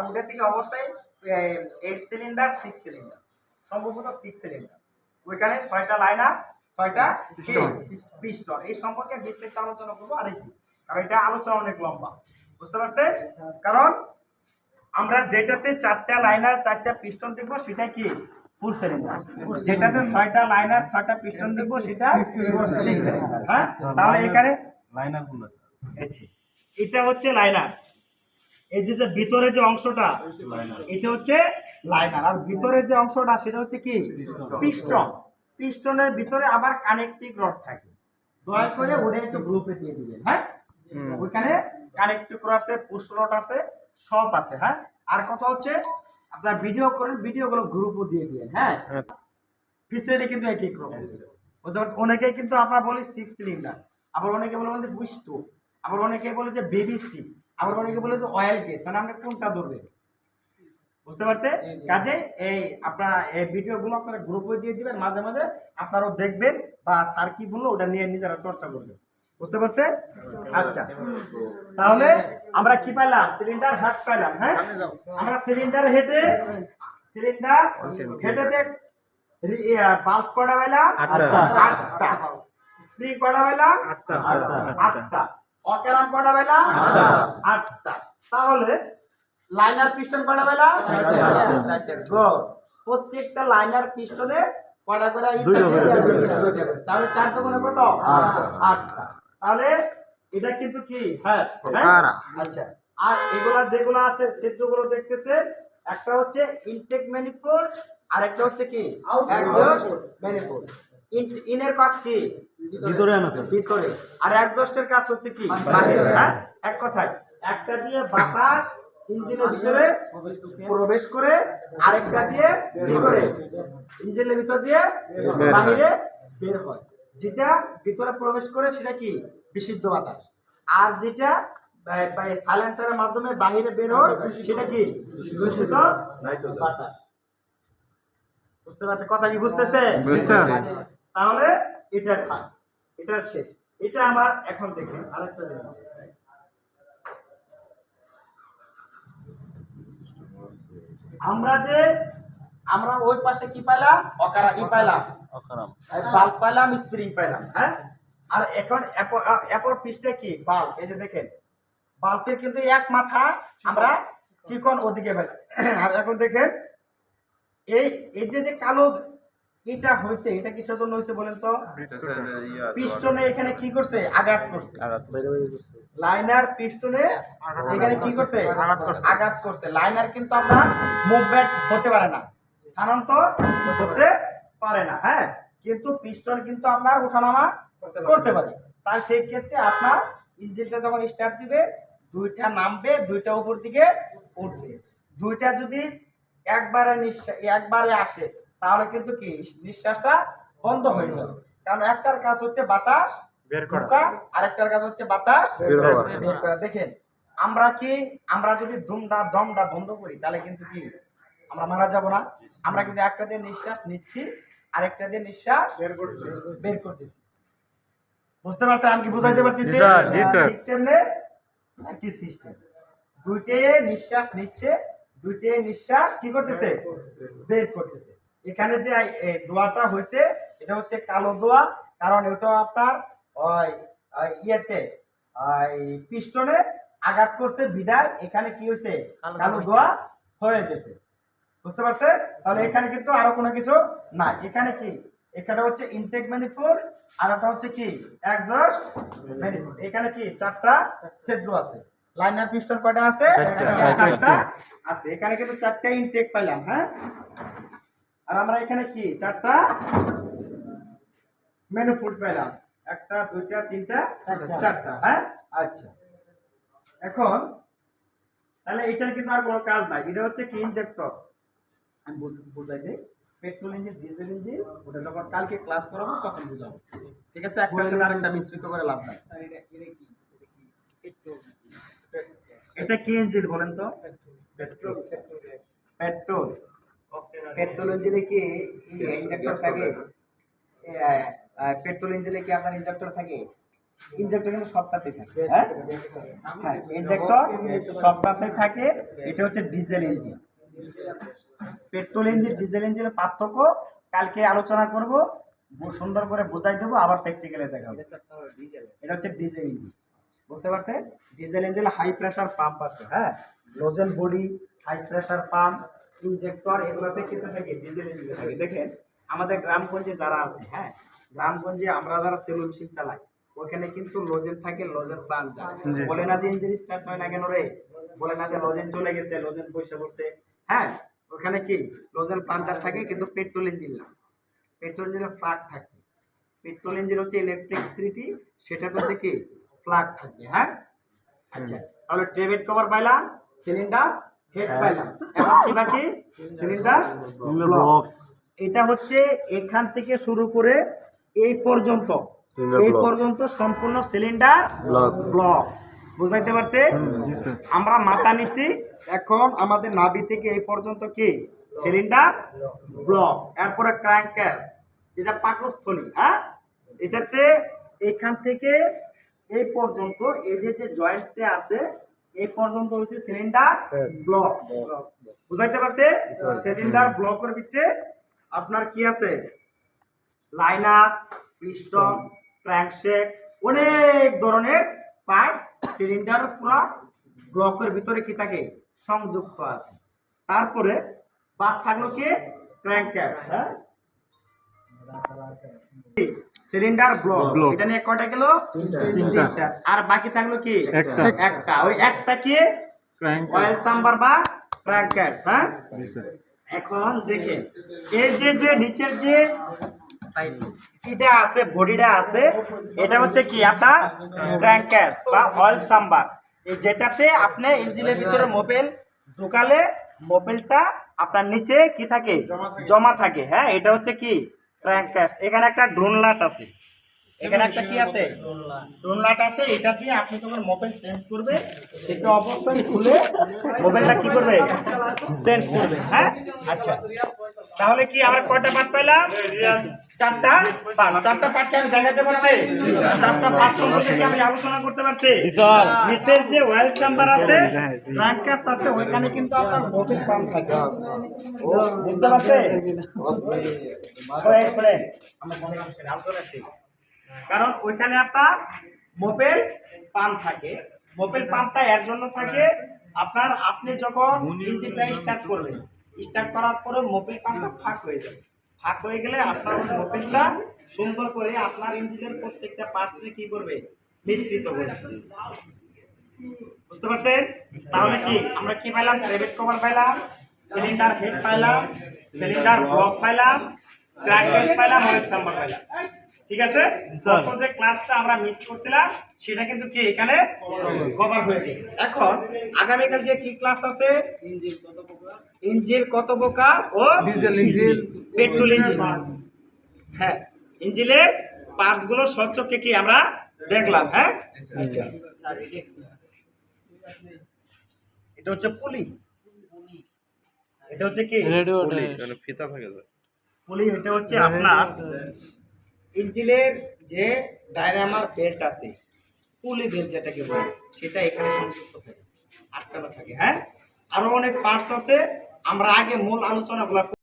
আর ওটা থেকে অবশ্যই এইট সিলিন্ডার সিক্স সিলিন্ডার সম্ভবত সিক্স সিলিন্ডার ওইখানে ছয়টা লাইন লাইনার ছয়টা পিস্টন এই সম্পর্কে বিস্তারিত আলোচনা করব আরেকটি কারণ এটা আলোচনা অনেক লম্বা। বুঝতে পারছেন? কারণ আমরা যেটাতে চারটা লাইনার চারটা পিস্টন দেখব সেটা কি? ফুল সিলিন্ডার যেটাতে ছয়টা লাইনার ছয়টা পিস্টন দেখব সেটা সিক্স সিলিন্ডার হ্যাঁ? তাহলে এখানে লাইনারগুলো এটা হচ্ছে লাইনার এই যে যে ভিতরে যে অংশটা এটা হচ্ছে লাইনার আর ভিতরে যে অংশটা সেটা হচ্ছে কি? পিস্টন। পিস্টনের ভিতরে আবার কানেক্টিং রড থাকে। দয়া করে ওটা একটু গ্রুপে দিয়ে দিবেন হ্যাঁ? ওইখানে কানেক্টিং রড আছে পুশ রড আছে সব আছে হ্যাঁ? আর কথা হচ্ছে আপনার ভিডিও করেন ভিডিওগুলো গ্রুপও দিয়ে দিবেন হ্যাঁ? ফিসেটি কিন্তু এক এক রকম। বুঝতে পারছেন? অনেকে কিন্তু আমরা বলি সিক্স সিলিন্ডার আবার অনেকে বলে আমাদের বুস্টু আবার অনেকে বলে যে বেবি স্টিক আবার অনেকে বলে যে অয়েল কেস মানে আমরা কোনটা ধরবে? বুঝতে পারছে? কাজে এই আপনার এই ভিডিওগুলো আপনারা গ্রুপে দিয়ে দিবেন মাঝে মাঝে আপনারাও দেখবেন বা স্যার কি বলল ওটা নিয়ে নিজেরা চর্চা করবেন। বুঝতে পারছে? আচ্ছা। তাহলে আমরা কি পাইলাম? সিলিন্ডার হেড পাইলাম হ্যাঁ? আমরা সিলিন্ডার হেডে সিলিন্ডার হেডেতে বাল্ব কটা পাইলাম? আটটা। স্প্রিং কটা পাইলাম? আটটা। অকেরাম কটা পাইলাম আটটা। তাহলে লাইনার পিস্টন কটা Good. প্রত্যেকটা লাইনার পিস্টনে কটা করে তাহলে চার দোকানে কত আটটা। তাহলে এটা কিন্তু কি? হ্যাঁ হ্যাঁ? আচ্ছা। আর এগুলা যেগুলো আছে সেগুলো দেখতেছে একটা হচ্ছে ইনটেক ম্যানিফোল্ড আর একটা হচ্ছে কি? ম্যানিফোল্ড ইনের কাজ কি? ভিতরে ভিতরে। আর এক্সজস্টের কাজ হচ্ছে কি? বাহিরে। হ্যাঁ? এক কথায়। একটা দিয়ে বাতাস ইঞ্জিনের ভিতরে প্রবেশ করে আরেকটা দিয়ে কি করে। ইঞ্জিনের ভিতর দিয়ে বাহিরে বের হয়। যেটা ভিতরে প্রবেশ করে সেটা কি? বিশুদ্ধ বাতাস। আর যেটা সাইলেন্সারের মাধ্যমে বাহিরে বের হয় সেটা কি? দূষিত বাতাস। বুঝতে পারছে কথা কি বুঝতেছে। তাহলে এটা থাক এটা শেষ। এটা আমার এখন দেখে আরেকটা জিনিস আমরা যে আমরা ওই পাশে কি পাইলাম? অকারা ই পাইলাম। অকারাম। বাল্ব পাইলাম স্প্রিং পাইলাম হ্যাঁ? আর এখন একর পিসটা কি? বাল্ব। এই যে দেখেন বাল্বের কিন্তু এক মাথা আমরা চিকন ওদিকে পাইলাম আর এখন দেখেন এই এই যে যে কালো এটা হয়েছে এটা কিসের জন্য হয়েছে বলেন তো? পিস্টনে এখানে কি করছে? আঘাত করছে। লাইনার পিস্টনে এখানে কি করছে? আঘাত করছে। লাইনার কিন্তু আপনার মুভমেন্ট হতে পারে না স্থানান্তর হতে পারে না হ্যাঁ? কিন্তু পিস্টন কিন্তু আপনার ওঠানামা করতে পারে। তাই সেই ক্ষেত্রে আপনার ইঞ্জিনটা যখন স্টার্ট দিবে দুইটা নামবে দুইটা উপর দিকে উঠবে। দুইটা যদি একবারে নিঃশ্বাস একবারে আসে তাহলে কিন্তু কি নিঃশ্বাসটা বন্ধ হয়ে যাবে। কারণ একটার কাজ হচ্ছে বাতাস বের করা। আরেকটার কাজ হচ্ছে বাতাস বের করা। দেখেন আমরা কি আমরা যদি দুমটা দমটা বন্ধ করি তাহলে কিন্তু কি আমরা মারা যাব না। আমরা কিন্তু একটা দিয়ে নিঃশ্বাস নিচ্ছি আরেকটা দিয়ে নিঃশ্বাস বের করতেছি। বুঝতে পারছেন? আমি কি বুঝাইতে পারছি একই সিস্টেম দুইটাই নিঃশ্বাস নিচ্ছে দুইটাই নিঃশ্বাস কি করতেছে? বের করতেছে। এখানে যে এই দোয়াটা হইছে এটা হচ্ছে কালো দোয়া কারণ এটা আপনার ইয়েতে পিস্টনে আঘাত করছে বিদায় এখানে কি হয়েছে? কালো দোয়া হয়ে গেছে। বুঝতে পারছে তাহলে এখানে কিন্তু আরও কোনো কিছু না এখানে কি? এখানে হচ্ছে ইনটেক ম্যানিফোল্ড আর একটা হচ্ছে কি? এক্সস্ট ম্যানিফোল্ড এখানে কি? চারটা ছিদ্র আছে। লাইনার পিস্টন কয়টা আছে? চারটা আছে। এখানে কিন্তু চারটা ইনটেক পাইলাম হ্যাঁ? আর আমরা এখানে কি? চারটা মেনু ফুড পেলাম। একটা দুইটা তিনটা চারটা। হ্যাঁ? আচ্ছা। এখন তাহলে এটার কিন্তু আর কোনো কাজ নাই। এটা হচ্ছে কি ইনজেক্টর আমি বুঝ- বুঝাই দিই। পেট্রোল ইঞ্জিন ডিজেল ইঞ্জিন ওটা যখন কালকে ক্লাস করাবো তখন বুঝাবো। ঠিক আছে? একটা সাথে আরেকটা মিশ্রিত করে লাভ নাই। এটা কি? ইঞ্জিন বলেন তো? পেট্রোল পেট্রোল পেট্রোল ইঞ্জিনে কি ইঞ্জেক্টর থাকে? পেট্রোল ইঞ্জিনে কি আপনার ইঞ্জেক্টর থাকে? ইনজেক্টর কিন্তু সবটাতেই থাকে হ্যাঁ? হ্যাঁ ইনজেক্টর সবটাতেই থাকে এটা হচ্ছে diesel engine petrol engine diesel ইঞ্জিনের পার্থক্য কালকে আলোচনা করব সুন্দর করে বোঝাই দেবো আবার প্র্যাকটিক্যালে দেখাবো। এটা হচ্ছে ডিজেল ইঞ্জিন বুঝতে পারছেন? Diesel engine high pressure pump আছে হ্যাঁ? Nozzle body high pressure pump injector এগুলোতে কিন্তু থাকে ডিজেল থাকে দেখেন আমাদের গ্রামগঞ্জে যারা আছে হ্যাঁ গ্রামগঞ্জে আমরা যারা সেলুন মেশিন চালাই ওখানে কিন্তু লোজেন থাকে লোজেন প্লান যায়। বলে না যে ইঞ্জিন স্টার্ট হয় না কেন রে? বলে না যে লজেন চলে গেছে লোজেন বসে বসে হ্যাঁ ওখানে কি? লোজেন পাঞ্চার থাকে কিন্তু পেট্রোল ইঞ্জিন না। পেট্রোল ইঞ্জিনের ফ্লাগ থাকে। পেট্রোল ইঞ্জিন হচ্ছে ইলেকট্রিসিটি সেটা হচ্ছে কি? ফ্লাগ থাকবে হ্যাঁ? আচ্ছা তাহলে ট্রেবেট কভার পাইলাম সিলিন্ডার হেড পাইলাম এখন কি বাকি? সিলিন্ডার ব্লক এটা হচ্ছে এখান থেকে শুরু করে এই পর্যন্ত। এই পর্যন্ত সম্পূর্ণ সিলিন্ডার ব্লক বুঝাইতে পারছে? আমরা মাথা নিছি। এখন আমাদের নাভি থেকে এই পর্যন্ত কি? সিলিন্ডার ব্লক এরপরে ক্র্যাঙ্কাস যেটা পাকস্থলী হ্যাঁ? এটাতে এখান থেকে এই পর্যন্ত এই যে যে জয়েন্টে আছে এই পর্যন্ত হচ্ছে সিলিন্ডার ব্লক। বুঝাইতে পারছে? সিলিন্ডার ব্লকের ভিতরে আপনার কি আছে? লাইনার পিস্টন ক্র্যাঙ্কশেট অনেক ধরনের পার্টস সিলিন্ডার পুরো ব্লকের ভিতরে কি থাকে? সংযুক্ত আছে। তারপরে বাদ থাকল কি? ক্র্যাঙ্কশ্যাফট হ্যাঁ? সিলিন্ডার ব্লক এটা নিয়ে কয়টা গেল? তিনটা। আর বাকি থাকল কি? একটা। একটা। ওই একটা কি? ক্র্যাঙ্ক অয়েল চাম্বার বা ক্র্যাঙ্কশ্যাফট হ্যাঁ? স্যার এখন দেখেন এই যে যে নিচের যে এটা আছে বডিটা আছে এটা হচ্ছে কি আপনার ক্র্যাঙ্কাস বা অয়েল সাম্বার এই যেটাতে আপনি ইঞ্জিনের ভিতরে মোবিল ঢুকালে মোবিলটা আপনার নিচে কি থাকে? জমা থাকে। হ্যাঁ এটা হচ্ছে কি? ক্র্যাঙ্কাস এখানে একটা ড্রোন লাট আছে। এখানে একটা কি আছে? ড্রোন লাট আছে। এটা দিয়ে আপনি যখন মোবাইল চেঞ্জ করবে, সেটা অবশ্যই খুলে মোবাইলটা কি করবে? চেঞ্জ করবে। হ্যাঁ? আচ্ছা। তাহলে কি আমরা কয়টা পার্ট পেলাম চারটা? আমি দেখাতে পারছি? চারটা সম্পর্কে আমি আলোচনা করতে পারছি। নিচের যে আছে ট্রাঙ্কাস আছে ওইখানে কিন্তু আপনার মোবিল পাম্প থাকে। বুঝতে পারছে? মনে। কারণ ওইখানে আপনার মোবাইল পাম্প থাকে। মোবাইল পাম্পটা এর জন্য থাকে আপনার আপনি যখন ইঞ্জিনটা স্টার্ট করবেন স্টার্ট করার পরে মোবাইল পাম্পটা ফাঁক হয়ে যাবে। ফাঁক হয়ে গেলে আপনার ওই মোবাইলটা সুন্দর করে আপনার ইঞ্জিনের প্রত্যেকটা পার্টসে কি করবে? মিশ্রিত করবে বুঝতে পারছেন? তাহলে কি, আমরা কি পাইলাম? ক্রেডিট কভার পাইলাম সিলিন্ডার হেড পাইলাম সিলিন্ডার ব্লক পাইলাম ক্র্যাঙ্কেস পাইলাম অয়েল সাম্বার পাইলাম। ঠিক আছে? গত যে ক্লাসটা আমরা মিস করছিলাম সেটা কিন্তু কি এখানে কভার হয়ে গেছে। এখন আগামীকাল যে কি ক্লাস আছে? ইঞ্জিন কত প্রকার? ও ডিজেল ইঞ্জিন পেট্রোল ইঞ্জিন হ্যাঁ ইঞ্জিনের পার্টসগুলো স্বচ্ছকে কি আমরা দেখলাম হ্যাঁ? আচ্ছা। এটা হচ্ছে পুলি। এটা হচ্ছে কি? রেডিও ফিতা থাকে স্যার পুলি এটা হচ্ছে আপনার ইঞ্জিনের যে ডায়নামার বেল্ট আছে, পুলি বেল্ট যেটাকে বলে, সেটা এখানে সংযুক্ত থাকে আটকানো থাকে হ্যাঁ? আরও অনেক পার্টস আছে, আমরা আগে মূল আলোচনাগুলো